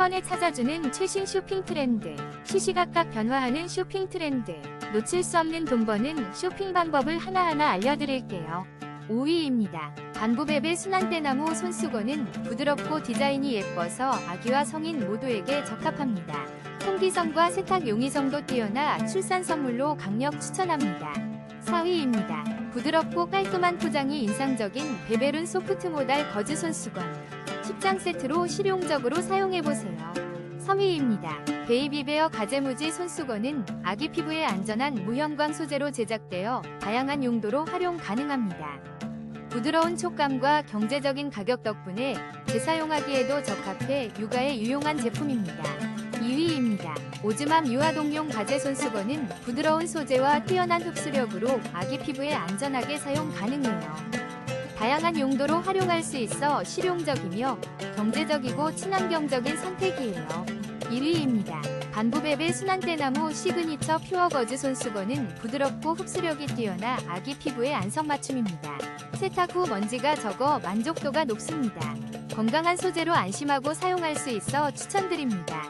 번에 찾아주는 최신 쇼핑 트렌드. 시시각각 변화하는 쇼핑 트렌드. 놓칠 수 없는 돈 버는 쇼핑 방법을 하나하나 알려드릴게요. 5위입니다. 반부베베 순환대나무 손수건은 부드럽고 디자인이 예뻐서 아기와 성인 모두에게 적합합니다. 통기성과 세탁 용이성도 뛰어나 출산 선물로 강력 추천합니다. 4위입니다. 부드럽고 깔끔한 포장이 인상적인 베베룬 소프트 모달 거즈 손수건. 10장 세트로 실용적으로 사용해보세요. 3위입니다. 베이비베어 가제무지 손수건은 아기 피부에 안전한 무형광 소재로 제작되어 다양한 용도로 활용 가능합니다. 부드러운 촉감과 경제적인 가격 덕분에 재사용하기에도 적합해 육아에 유용한 제품입니다. 2위입니다. 오즈맘 유아동용 가제 손수건은 부드러운 소재와 뛰어난 흡수력으로 아기 피부에 안전하게 사용 가능해요. 다양한 용도로 활용할 수 있어 실용적이며 경제적이고 친환경적인 선택이에요. 1위입니다. 반부베베 순환대나무 시그니처 퓨어거즈 손수건은 부드럽고 흡수력이 뛰어나 아기 피부에 안성맞춤입니다. 세탁 후 먼지가 적어 만족도가 높습니다. 건강한 소재로 안심하고 사용할 수 있어 추천드립니다.